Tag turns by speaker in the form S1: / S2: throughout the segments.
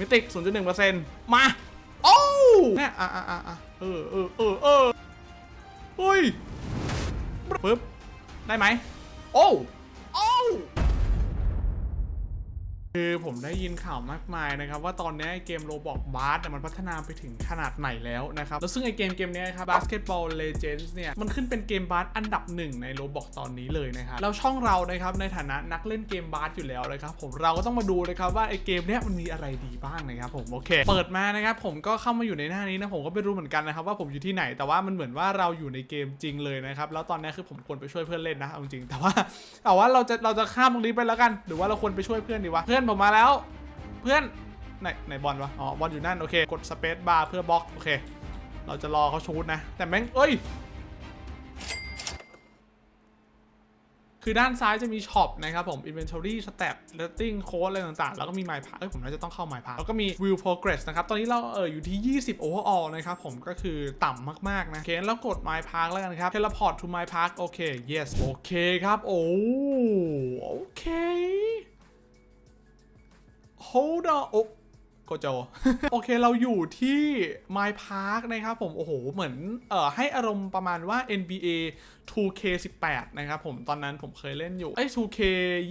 S1: มิติก0.1%มา โอ้เนี่ยอะอะอะอะเออเออเออเออเฮ้ยปึ๊บ ได้ไหม โอ้ คือผมได้ยินข่าวมากมายนะครับว่าตอนนี้เกมโรบอกบาสเนี่ยมันพัฒนาไปถึงขนาดไหนแล้วนะครับแล้วซึ่งไอเกมเกมนี้ครับ Basketball Legends เนี่ยมันขึ้นเป็นเกมบาสอันดับหนึ่งในโรบอกตอนนี้เลยนะครับแล้วช่องเรานะครับในฐานะนักเล่นเกมบาสอยู่แล้วนะครับผมเราก็ต้องมาดูนะครับว่าไอเกมเนี้ยมันมีอะไรดีบ้างนะครับผมโอเค เปิดมานะครับผมก็เข้ามาอยู่ในหน้านี้นะผมก็ไม่รู้เหมือนกันนะครับว่าผมอยู่ที่ไหนแต่ว่ามันเหมือนว่าเราอยู่ในเกมจริงเลยนะครับแล้วตอนนี้คือผมควรไปช่วยเพื่อนเล่นนะเอาจริงแต่ว่าแต่ว่าเราจะเราจะข้ามตรงนี้ไปแล้วกัน หรือว่าเราควรไปช่วยเพื่อนดีวะเพื่อนผมมาแล้ว เพื่อนไหนไหนบอลวะ อ๋อบอลอยู่นั่น โอเค กดสเปซบาร์เพื่อบล็อก โอเค เราจะรอเขาชูดนะ แต่แม่ง เอ้ย คือด้านซ้ายจะมีช็อปนะครับผม inventory stat rating code อะไรต่างๆ แล้วก็มี my path เอ้ย ผมน่าจะต้องเข้า my path แล้วก็มี view progress นะครับ ตอนนี้เราเอออยู่ที่ 20 overall นะครับผม ก็คือต่ำมากๆ นะ โอเค แล้วกด my park แล้วกันครับ teleport to my park โอเค yes โอเคครับ โอ้ โอเค hold on โอ้โกโจ โอเคเราอยู่ที่ My Park นะครับผม โอ้โห เหมือนเอ่อให้อารมณ์ประมาณว่า NBA 2K18 นะครับผมตอนนั้นผมเคยเล่นอยู่ไอ้ 2K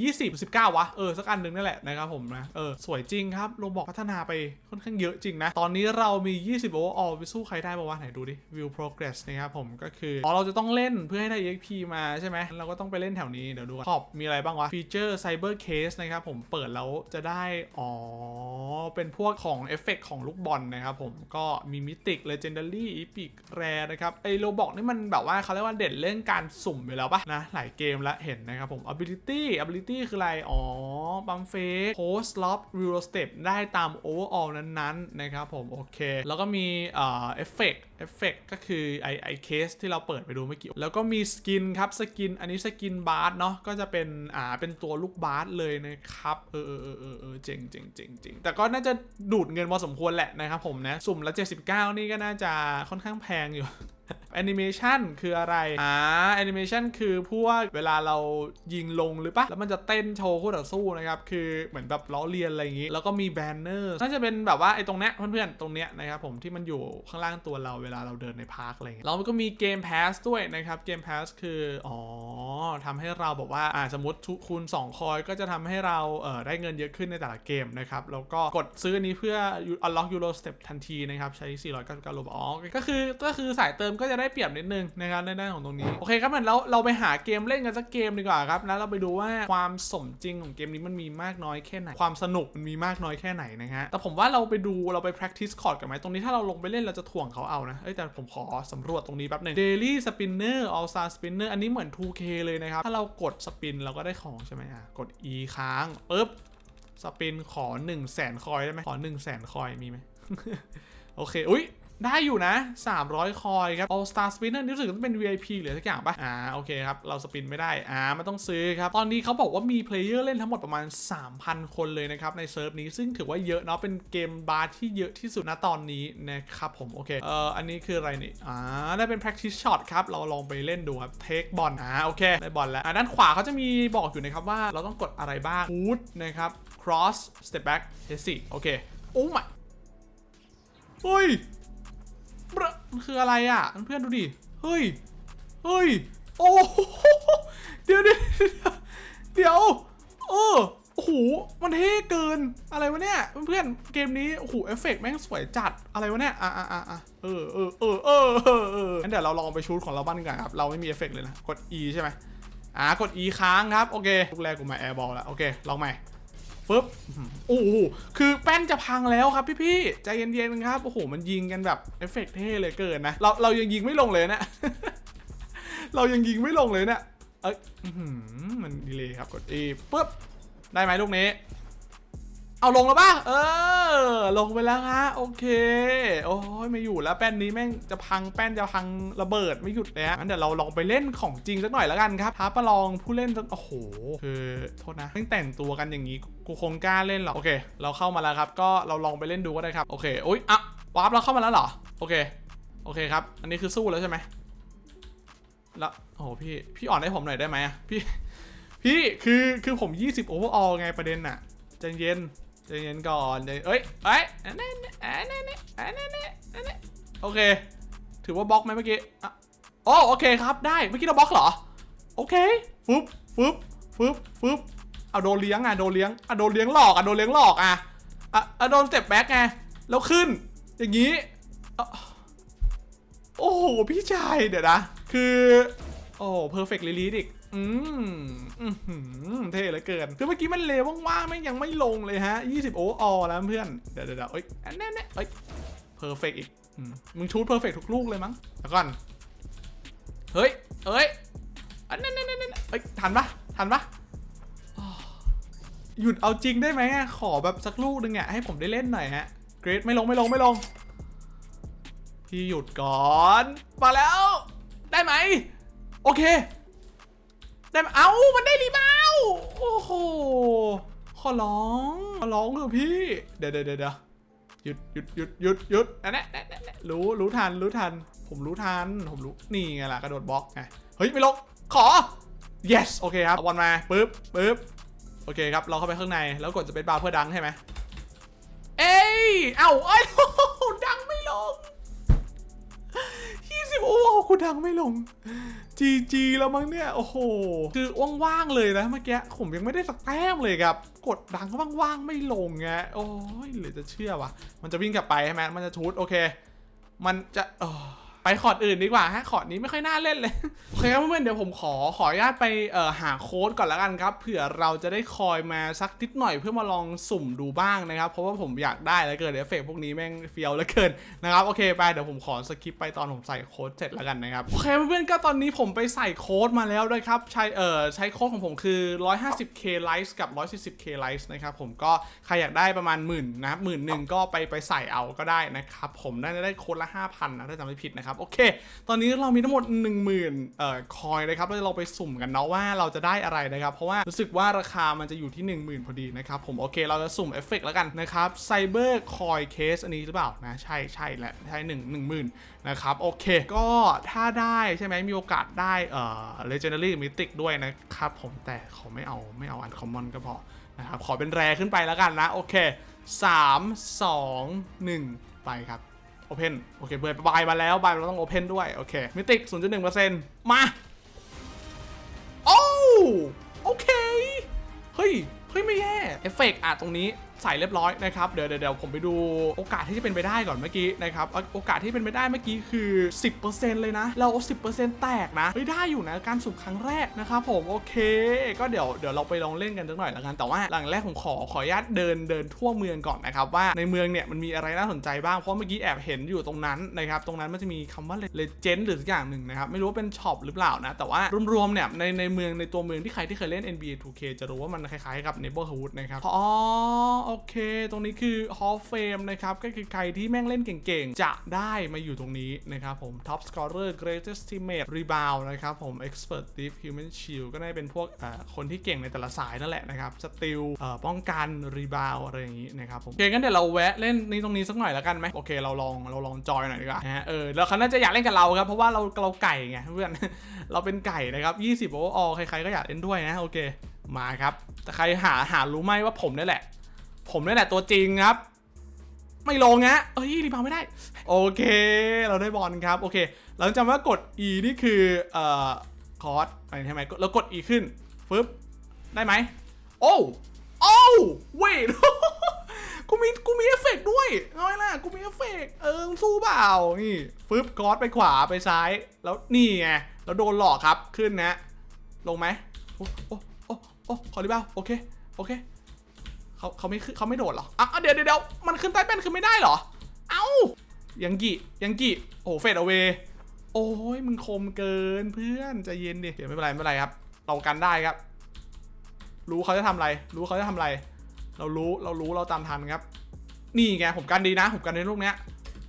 S1: 20 19 วะ เออ สักอันหนึ่งนั่นแหละนะครับผมนะ เออ สวยจริงครับโรบอกพัฒนาไปค่อนข้างเยอะจริงนะ ตอนนี้เรามี 20 overall ไปสู้ใครได้บ้างวะไหนดูดิ view progress นะครับผมก็คืออ๋อเราจะต้องเล่นเพื่อให้ได้ EXP มาใช่ไหมเราก็ต้องไปเล่นแถวนี้ เดี๋ยวดูขอบมีอะไรบ้างวะ feature cyber case นะครับผมเปิดแล้วจะได้ อ๋อ เป็นพวกของเอฟเฟกของลูกบอลนะครับผมก็มีมิติก legendary epic rare นะครับไอโรบอกนี่มันแบบว่าเขาเรียกว่าเด่นเรื่องการสุ่มไปแล้วปะนะหลายเกมแล้วเห็นนะครับผม ability ability คืออะไร อ๋อบัมเฟก post lob real step ได้ตาม overall นั้นๆนะครับผม โอเค แล้วก็มีเอ่อเอฟเฟกเอฟเฟกก็คือไอไอเคสที่เราเปิดไปดูเมื่อกี้ แล้วก็มีสกินครับ สกิน อันนี้สกินบาร์สเนาะก็จะเป็นอ่าเป็นตัวลูกบาร์สเลยนะครับ เออเออเออเออเออเจ๋งเจ๋งเจ๋งเจ๋งแต่ก็น่าจะดูดเงินพอสมควรแหละนะครับผมนะ สุ่มละ 79 นี่ก็น่าจะค่อนข้างแพงอยู่ แอนิเมชันคืออะไร อ่าแอนิเมชันคือพวกเวลาเรายิงลงหรือปะแล้วมันจะเต้นโชว์คู่ต่อสู้นะครับ คือเหมือนแบบล้อเลียนอะไรอย่างงี้ แล้วก็มีแบนเนอร์น่าจะเป็นแบบว่าไอ้ตรงเนี้ยเพื่อนๆ ตรงเนี้ยนะครับผมที่มันอยู่ข้างล่างตัวเราเวลาเราเดินในพาร์คอะไรเงี้ยแล้วมันก็มีเกมพาสด้วยนะครับเกมพาสคือ อ๋อทำให้เราบอกว่าอ่าสมมติทุกคูณ2 คอยก็จะทำให้เราเอ่อได้เงินเยอะขึ้นในแต่ละเกมนะครับแล้วก็กดซื้ออันนี้เพื่อ unlock euro step ทันทีนะครับใช้ 499โลบาทอ๋อก็คือก็คือสายเติมก็จะได้เปรียบนิดนึงนะครับในด้านของตรงนี้ โอเคครับมันแล้วเราไปหาเกมเล่นกันสักเกมดีกว่าครับแล้วเราไปดูว่าความสมจริงของเกมนี้มันมีมากน้อยแค่ไหน ความสนุกมันมีมากน้อยแค่ไหนนะฮะแต่ผมว่าเราไปดูเราไป practice chord กันไหมตรงนี้ถ้าเราลงไปเล่นเราจะถ่วงเขาเอานะเอ้ยแต่ผมขอสำรวจตรงนี้แป๊บหนึง daily spinner all star spinner อันนี้เหมือน 2K เลยนะครับ ถ้าเรากดสปินเราก็ได้ของใช่ไหมอะ กด E ค้างปึ๊บสปินขอ1 0 0 0 0แสนคอยได้ไหมขอ 1 0 0 0 0แสนคอยมีไหมโอเค อุ้ย ได้อยู่นะ 300 คอยครับ All Star Spinner นี่รู้สึกว่าเป็น VIP หรือสักอย่างปะอ่าโอเคครับ เราสปินไม่ได้ อ่ามันต้องซื้อครับ ตอนนี้เขาบอกว่ามีเพลเยอร์เล่นทั้งหมดประมาณ 3,000 คนเลยนะครับ ในเซิร์ฟนี้ซึ่งถือว่าเยอะเนาะเป็นเกมบาร์ที่เยอะที่สุดณตอนนี้นะครับผมโอเคเอ่ออันนี้คืออะไรนี่อ่าได้เป็น practice shot ครับเราลองไปเล่นดูครับ take บอลอ่าโอเคได้บอลแล้วอ่าด้านขวาเขาจะมีบอกอยู่นะครับว่าเราต้องกดอะไรบ้าง hoot นะครับ cross step back h 4โอเคโอ้มาเฮ้ย มันคืออะไรอะเพื่อนดูดิ เฮ้ย เฮ้ย โอ้โหเดี๋ยวเดี๋ยวเดี๋ยว เออโอ้โห มันเท่เกิน อะไรวะเนี่ย เพื่อนเกมนี้ โอ้โห เอฟเฟกต์แม่งสวยจัด อะไรวะเนี่ย อะอะอะเออเออเออเออเออเอองั้นเดี๋ยวเราลองไปชูดของเราบ้างกว่าครับ เราไม่มีเอฟเฟกต์เลยนะ กด E ใช่ไหมอ่ากด E ค้างครับ โอเคลูกแรกกูมาแอร์บอลแล้ว โอเค ลองใหม่ ฟึบโอ้โหคือแป้นจะพังแล้วครับพี่ๆใจเย็นๆครับโอ้โหมันยิงกันแบบเอฟเฟกต์เท่เลยเกินนะเราเรายังยิงไม่ลงเลยนะเรายังยิงไม่ลงเลยเนะเอ้ยอื้อหือมันดีเลยครับกดอีปึ๊บได้ไหมลูกนี้ เอาลงแล้วป่ะ เออ ลงไปแล้วฮะ โอเค โอ้ยไม่อยู่แล้วแป้นนี้แม่งจะพังแป้นจะพังระเบิดไม่หยุดเลยฮะงั้นเดี๋ยวเราลองไปเล่นของจริงสักหน่อยแล้วกันครับท้าประลองผู้เล่นสักโอ้โหคือโทษนะแม่งแต่งตัวกันอย่างนี้กูคงกล้าเล่นหรอโอเค เราเข้ามาแล้วครับ ก็เราลองไปเล่นดูก็ได้ครับ โอเคโอ๊ยอะวาร์ปเราเข้ามาแล้วเหรอ โอเค โอเคครับ อันนี้คือสู้แล้วใช่ไหมแล้วโอ้โหพี่พี่อ่อนให้ผมหน่อยได้ไหมพี่ พี่คือคือผม 20 overall ไงประเด็นน่ะใจเย็น ใจเย็นก่อนใจเอ้ยเอ้ยอันนั้นอันนั้นอันนั้นอันนั้นโอเค ถือว่าบล็อกไหมเมื่อกี้อะโอ้โอเคครับได้เมื่อกี้เราบล็อกเหรอ โอเคฟึบฟึบฟึบฟึบเอาโดนเลี้ยงอะโดนเลี้ยงอะโดนเลี้ยงหลอกอะโดนเลี้ยงหลอกอะอะโดนเต็ปแบ็กไงแล้วขึ้น อย่างนี้โอ้โหพี่ชายเดี๋ยวนะ คือ โอ้เพอร์เฟกต์ลีลีอีก อืมอือหือเท่เหลือเกิน คือเมื่อกี้มันเลวว่างๆไม่งยังไม่ลงเลยฮะ 20 โอออแล้วเพื่อนเดี๋ยวเดี๋ยวเดี๋ยวเอ้ยอันนั้นเนี่ยเอ้ยเพอร์เฟกอีกมึงชูดเพอร์เฟกทุกลูกเลยมั้งแล้วก่อน เฮ้ย เอ้ยอันนั้นนั่นนั่นเอ้ย ทันปะทันปะหยุดเอาจริงได้ไหมขอแบบสักลูกหนึ่งอะให้ผมได้เล่นหน่อยฮะ เกรดไม่ลงไม่ลงไม่ลง พี่หยุดก่อน มาแล้ว ได้ไหม โอเค ได้ไหมเอ้ามันได้รีบาวโอ้โหขอร้องขอร้องเถอะพี่ เดี๋ยวเดี๋ยวเดี๋ยวเดี๋ยวหยุดหยุดหยุดหยุดหยุดอันนี้อันนี้นรู้รู้ทันรู้ทัน ผมรู้ทันผมรู้นี่ไงล่ะกระโดดบล็อกไงเฮ้ยไม่ลงขอ yes โอเคครับเอาบอลมาปึ๊บปึ๊บโอเคครับเราเข้าไปข้างในแล้วกดจะเป็นบาร์เพื่อดังใช่ไหมเอ้ยเอ้าเอ้ยดังไม่ลง โอ้โหคุณดังไม่ลงจีจีแล้วมั้งเนี่ย โอ้โห คือว่างๆเลยนะเมื่อกี้ผมยังไม่ได้สักแต้มเลยครับ กดดังก็ว่างๆไม่ลงไงโอ้ยเหลือจะเชื่อวะมันจะวิ่งกลับไปใช่ไหมมันจะชูดโอเค มันจะ ไปคอร์ดอื่นดีกว่าฮะคอร์ดนี้ไม่ค่อยน่าเล่นเลยโอเคครับเพื่อนๆเดี๋ยวผมขอขออนุญาตไปเอ่อหาโค้ดก่อนล้วกันครับเผื่อเราจะได้คอยมาสักนิดหน่อยเพื่อมาลองสุ่มดูบ้างนะครับ เพราะว่าผมอยากได้แล้วเกินเอฟเฟกพวกนี้แม่งเฟียวแล้วเกินนะครับโอเคไปเดี๋ยวผมขอสกิปไปตอนผมใส่โค้ดเสร็จแล้วกันนะครับโอเคเพื่อนๆก็ตอนนี้ผมไปใส่โค้ดมาแล้วด้วยครับใช้เอ่อใช้โค้ดของผมคือ 150k likes กับ 140k likes นะครับผมก็ใครอยากได้ประมาณหมื่นนะครับหมื่นหนึ่งก็ไปไปใส่เอาก็ได้นะครับผมน่าจะได้โค้ดละ5,000นะถ้าจำไม่ผิดนะครับโอเค ตอนนี้เรามีทั้งหมด 10,000เอ่อคอยนะครับแล้วเราไปสุ่มกันเนาะว่าเราจะได้อะไรนะครับเพราะว่ารู้สึกว่าราคามันจะอยู่ที่ 10,000 พอดีนะครับผมโอเคเราจะสุ่มเอฟเฟกต์แล้วกันนะครับไซเบอร์คอยเคสอันนี้หรือเปล่านะใช่ใช่แหละใช่หนึ่งหนึ่งหมื่นนะครับโอเค ก็ถ้าได้ใช่ไหมมีโอกาสได้เอ่อ legendary mythic ด้วยนะครับผมแต่ขอไม่เอาไม่เอา uncommon ก็พอนะครับขอเป็นแรขึ้นไปแล้วกันนะโอเค 3 2 1 ไปครับ โอเพนโอเคเปิดบายมาแล้วบายเราต้องโอเพนด้วย โอเค มิติก 0.1%มา โอ้โอเค เฮ้ย เฮ้ย ไม่แย่ เอฟเฟกต์อะตรงนี้ ใส่เรียบร้อยนะครับเดี๋ยวเดี๋ยวผมไปดูโอกาสที่จะเป็นไปได้ก่อนเมื่อกี้นะครับโอกาสที่เป็นไปได้เมื่อกี้คือ 10%เลยนะ เราเอา10%แตกนะเฮ้ยได้อยู่นะการสุ่มครั้งแรกนะครับผมโอเค ก็เดี๋ยวเดี๋ยวเราไปลองเล่นกันสักหน่อยล้วกันแต่ว่าหลังแรกผมขอขออนุญาตเดินเดินทั่วเมืองก่อนนะครับว่าในเมืองเนี่ยมันมีอะไรน่าสนใจบ้างเพราะเมื่อกี้แอบเห็นอยู่ตรงนั้นนะครับตรงนั้นมันจะมีคำว่าเลเจนด์หรือสักอย่างหนึ่งนะครับไม่รู้ว่าเป็นช็อปหรือเปล่านะแต่ว่ารวมๆเนี่ยในในเมืองในตัวเมืองที่ใครที่เคยเล่น NBA 2K จะรู้ว่ามันคล้ายๆกับ Neighborhood นะครับอ๋อโอโอเค ตรงนี้คือ Hall of Fame นะครับ ก็คือใครที่แม่งเล่นเก่งๆ จะได้มาอยู่ตรงนี้นะครับผม Top Scorer Greatest Teammate Rebound นะครับผม Expert Thief Human Shield ก็ได้เป็นพวกคนที่เก่งในแต่ละสายนั่นแหละนะครับสติลป้องกัน Rebound อะไรอย่างนี้นะครับผมโอเคงั้นเดี๋ยวเราแวะเล่นนี่ตรงนี้สักหน่อยแล้วกันไหมโอเคเราลองเราลองจอยหน่อยดีกว่านะฮะเออแล้วเขาน่าจะอยากเล่นกับเราครับเพราะว่าเราเราไก่ไงเพื่อนเราเป็นไก่นะครับ20โอออใครๆก็อยากเล่นด้วยนะโอเคมาครับแต่ใครหาหารู้ไหมว่าผมนี่แหละ ผมนี่แหละตัวจริงครับ ไม่ลงนะเอ้ยรีบาวไม่ได้ โอเค เราได้บอลครับ โอเคหลังจากว่ากด E นี่คือเอ่อคอร์สอะไปใช่ไหมแล้วกด E ขึ้นฟึบได้ไหมโอ้โอ้เวทกูมีกูมีเอฟเฟกด้วยเอาไว้ล่ะกูมีเอฟเฟกเออมึงสู้เปล่านี่ฟึบคอร์สไปขวาไปซ้าย แล้วนี่ไงแล้วโดนหลอกครับขึ้นนะ ลงไหมโอ้โอ้โอ้โอ้ขอรีบาวโอเค โอเค เขาเขาไม่ขึ้นเขาไม่โดดหรออะเดี๋ยวเดี๋ยวมันขึ้นใต้แป้นคือไม่ได้หรอ เอ้ายังกี่ยังกี่โอ้เฟดเอาเวโอ้ยมึงคมเกินเพื่อนใจเย็นดิเดี๋ยวไม่เป็นไรไม่เป็นไรครับเรากันได้ครับ รู้เขาจะทำอะไร รู้เขาจะทำอะไร เรารู้เรารู้เราตามทันครับ นี่ไงผมกันดีนะ ผมกันในลูกเนี้ย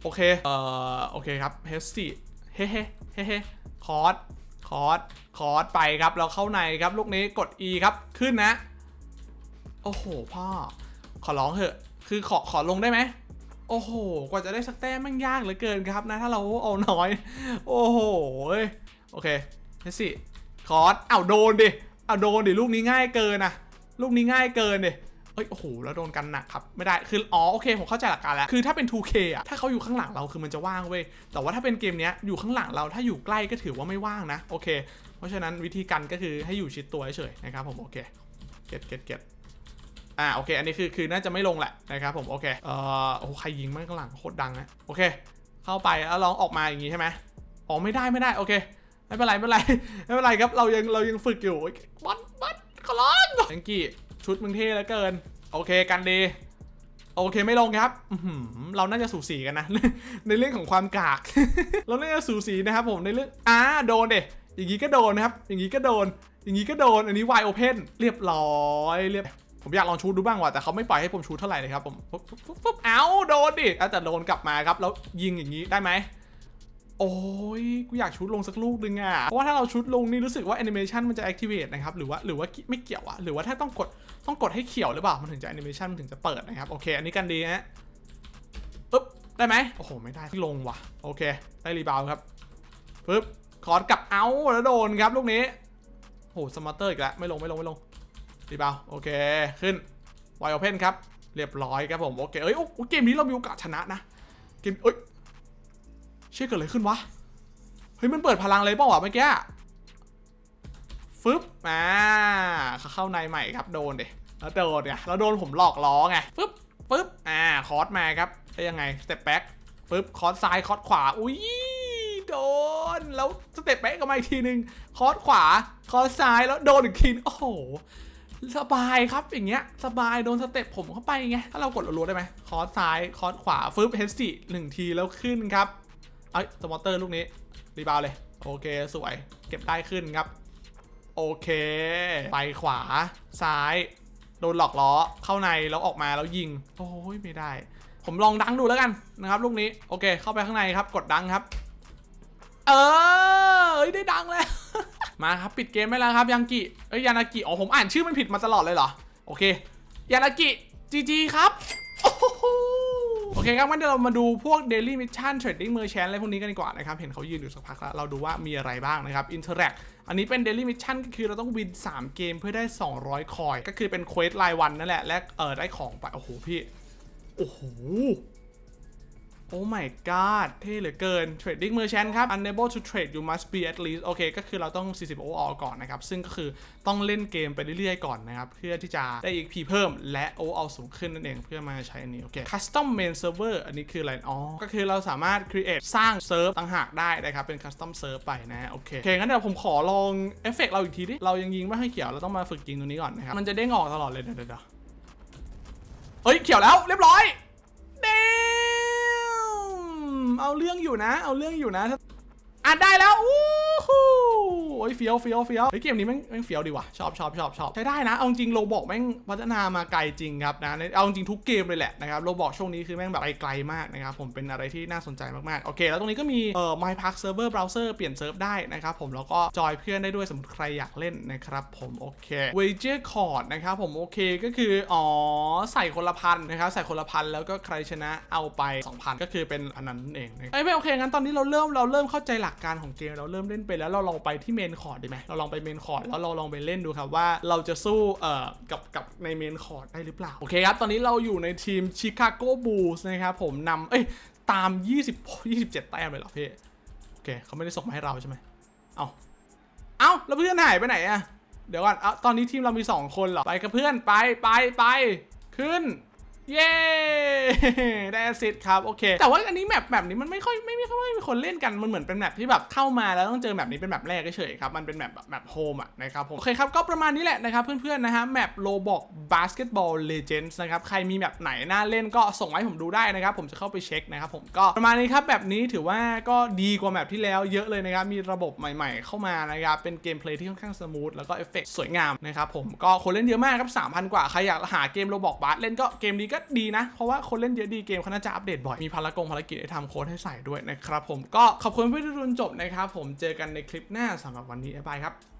S1: โอเคเอ่อโอเคครับเฮสซี่เฮ้เฮ้เฮ้เฮ้คอร์สคอร์สคอร์สไปครับ เราเข้าในครับลูกนี้กด E ครับขึ้นนะ โอ้โหพ่อ ขอร้องเถอะ คือขอขอลงได้ไหม โอ้โห กว่าจะได้สักแต้มมันยากเหลือเกินครับนะ ถ้าเราเอาน้อย โอ้โหเอ้โอเคเฮสซี่คอร์สเอาโดนดิ เอาโดนดิ ลูกนี้ง่ายเกินนะลูกนี้ง่ายเกินดิเอ้ยโอ้โหแล้วโดนกันหนักครับไม่ได้คืออ๋อโอเคผมเข้าใจหลักการแล้วคือถ้าเป็น 2K อะถ้าเขาอยู่ข้างหลังเราคือมันจะว่างเว้ยแต่ว่าถ้าเป็นเกมเนี้ยอยู่ข้างหลังเราถ้าอยู่ใกล้ก็ถือว่าไม่ว่างนะโอเค เพราะฉะนั้นวิธีกันก็คือให้อยู่ชิดตัวเฉยๆนะครับผมโอเคเก็ตเก็ตเก็ต อ่าโอเค อันนี้คือคือน่าจะไม่ลงแหละนะครับผมโอเคเอ่อโอ้โหใครยิงมันข้างหลังโคตรดังนะโอเค เข้าไปแล้วลองออกมาอย่างงี้ใช่ไหมอ๋อไม่ได้ไม่ได้โอเคไม่เป็นไรไม่เป็นไรไม่เป็นไรครับเรายังเรายังฝึกอยู่โอ๊ยบอลบอลขอร้องแองกี้ชุดมึงเท่เหลือเกิน โอเคกันดีโอเคไม่ลงครับเราน่าจะสูสีกันนะ ในเรื่องของความกาก เราน่าจะสูสีนะครับผมในเรื่องอ่าโดนเดอย่างนี้ก็โดนนะครับ อย่างนี้ก็โดน อย่างนี้ก็โดน อันนี้ wide open เรียบร้อยเรียบ ผมอยากลองชูดดูบ้างว่ะแต่เขาไม่ปล่อยให้ผมชูดเท่าไหร่เลยครับผมปุ๊บปุ๊บปุ๊บปุ๊บเอ้าโดนดิแต่โดนกลับมาครับแล้วยิงอย่างนี้ได้ไหมโอ้ยกูอยากชุดลงสักลูกนึงอะ เพราะว่าถ้าเราชุดลงนี่รู้สึกว่าแอนิเมชันมันจะ activate นะครับ หรือว่าหรือว่าไม่เกี่ยวอะหรือว่าถ้าต้องกดต้องกดให้เขียวหรือเปล่า มันถึงจะแอนิเมชันมันถึงจะเปิดนะครับ โอเค อันนี้กันดีฮะปึ๊บ ได้ไหมโอ้โห ไม่ได้ลงว่ะ โอเค ได้รีบาวครับปึ๊บคอร์สกลับเอาแล้วโดนครับลูกนี้โอ้โหสมาร์เตอร์อีกแล้วไม่ลงไม่ลงไม่ลง รีบาวด์โอเคขึ้นไวโอเพนครับ เรียบร้อยครับผม โอเค เอ้ย โอ้เกมนี้เรามีโอกาสชนะนะ เกม เอ้ย เชื่อเกิดอะไรขึ้นวะ เฮ้ย มันเปิดพลังเลยเปล่าวะเมื่อกี้ฟึบอ่าเข้าในใหม่ครับ โดนเดแล้วโดนเนี่ยแล้วโดนผมหลอกล้อไงฟึบฟึบอ่า คอร์สมาครับได้ยังไง สเต็ปแบ็กฟึบ คอร์สซ้าย คอร์สขวา อุ้ย โดน แล้วสเต็ปแบ็กก็มาอีกทีนึง คอร์สขวา คอร์สซ้าย แล้วโดนอีกทีนึงโอ้โห สบายครับอย่างเงี้ยสบายโดนสเต็ปผมเข้าไปไงถ้าเรากดรัวๆได้ไหมคอร์สซ้ายคอร์สขวาฟึบเฮสี่หนึ่งทีแล้วขึ้นครับเอ้ยสมอเตอร์ลูกนี้รีบาวเลยโอเคสวย เก็บได้ขึ้นครับ โอเค ไปขวาซ้าย โดนหลอกล้อเข้าในแล้วออกมาแล้วยิง โอ้ยไม่ได้ ผมลองดังดูแล้วกันนะครับ ลูกนี้โอเค เข้าไปข้างในครับ กดดังครับ เออเอ้ยได้ดังแล้ว มาครับปิดเกมไปแล้วครับยังกิเอ้ยยานากิอ๋อผมอ่านชื่อมันผิดมาตลอดเลยเหรอโอเคยานากิจีจีครับโอ้โหโอเคครับงั้นเดี๋ยวเรามาดูพวก Daily Mission Trading Merchant อะไรพวกนี้กันดีกว่านะครับ เห็นเขายืนอยู่สักพักแล้ว เราดูว่ามีอะไรบ้างนะครับ Interact อันนี้เป็น Daily Mission ก็คือเราต้องวิน 3 เกมเพื่อได้ 200 คอย ก็คือเป็นเควสรายวันนั่นแหละ และเออได้ของไป โอ้โหพี่ โอ้โห โอ้ my god เท่เหลือเกิน Trading Merchant ครับ Unable to trade you must be at least โอเค ก็คือเราต้อง 40 overall ก่อนนะครับ ซึ่งก็คือต้องเล่นเกมไปเรื่อยๆ ก่อนนะครับ เพื่อที่จะได้ XP เพิ่มและ overall สูงขึ้นนั่นเองเพื่อมาใช้อันนี้ โอเค Custom Main Server อันนี้คืออะไร อ๋อ ก็คือเราสามารถ create สร้างเซิร์ฟต่างหากได้นะครับ เป็น Custom Serve ไปนะโอเคโอเคงั้นเดี๋ยวผมขอลองเอฟเฟกเราอีกทีดิเรายังยิงไม่ให้เขียวเราต้องมาฝึกยิงตรงนี้ก่อนนะครับมันจะเด้งอกตลอดเลยเดี๋ยวเดี๋ยวเดี๋ยวเฮ้ยเขียวแล้วเรียบร้อย เอาเรื่องอยู่นะ เอาเรื่องอยู่นะ อะได้แล้วอู้หูโอ้ยเฟี้ยวเฟี้ยวเฟี้ยวเฮ้ยเกมนี้แม่งแม่งเฟี้ยวดีว่ะชอบชอบชอบชอบใช้ได้นะเอาจริงโลบอกแม่งพัฒนามาไกลจริงครับนะเอาจริงทุกเกมเลยแหละนะครับโลบอกช่วงนี้คือแม่งแบบไปไกลมากนะครับผมเป็นอะไรที่น่าสนใจมากๆโอเค แล้วตรงนี้ก็มีเอ่อ My Park Server Browser เปลี่ยนเซิร์ฟได้นะครับผมแล้วก็จอยเพื่อนได้ด้วยสมมติใครอยากเล่นนะครับผมโอเค Wager Card นะครับผมโอเคก็คืออ๋อใส่คนละพันนะครับใส่คนละพันแล้วก็ใครชนะเอาไป 2,000 ก็คือเป็นอันนั้นเองนะครับเอ้ยไม่โอเคงั้นตอนนี้เราเริ่มเราเริ่มเข้าใจหลักการของเกมเราเริ่มเล่นไปแล้วเราลองไปที่เมนคอร์ดดีไหมเราลองไปเมนคอร์ดแล้วเราลองไปเล่นดูครับว่าเราจะสู้เอ่อกับกับในเมนคอร์ดได้หรือเปล่า โอเคครับ ตอนนี้เราอยู่ในทีมชิคาโกบูลส์นะครับผมนำเอ้ย ตาม 20 27 แต้มเลยเหรอพี่โอเคเขาไม่ได้ส่งมาให้เราใช่ไหมเอาเอาแล้วเพื่อนหายไปไหนอะเดี๋ยวก่อนเอาตอนนี้ทีมเรามี 2 คนเหรอไปกับเพื่อนไปไปไปขึ้น เย้ ได้แอสซิดครับ โอเค แต่ว่าอันนี้แมปแบบนี้มันไม่ค่อยไม่ไม่ค่อยมีคนเล่นกัน มันเหมือนเป็นแมปที่แบบเข้ามาแล้วต้องเจอแบบนี้เป็นแมปแรกเฉยครับ มันเป็นแมปแบบแมปโฮมอะนะครับผมโอเคครับ ก็ประมาณนี้แหละนะครับเพื่อนๆนะฮะแมปโลบอกบาสเกตบอลเลเจนด์นะครับ ใครมีแมปไหนน่าเล่นก็ส่งมาให้ผมดูได้นะครับ ผมจะเข้าไปเช็คนะครับผมก็ประมาณนี้ครับแบบนี้ถือว่าก็ดีกว่าแมปที่แล้วเยอะเลยนะครับมีระบบใหม่ ๆ เข้ามานะครับเป็นเกมเพลย์ที่ค่อนข้างสมูทแล้วก็เอฟเฟกต์สวยงามนะครับผมก็คนเล่นเยอะมากครับ3,000 กว่าใครอยากหาเกมโลบอกบาสเล่นก็เกมนี้ก็ดีนะ เพราะว่าคนเล่นเยอะดีเกมเขาน่าจะอัปเดตบ่อย มีภารกงภารกิจให้ทำโค้ดให้ใส่ด้วยนะครับผมก็ขอบคุณเพื่อนที่ดูจนจบนะครับผมเจอกันในคลิปหน้าสำหรับวันนี้บ๊ายบายครับ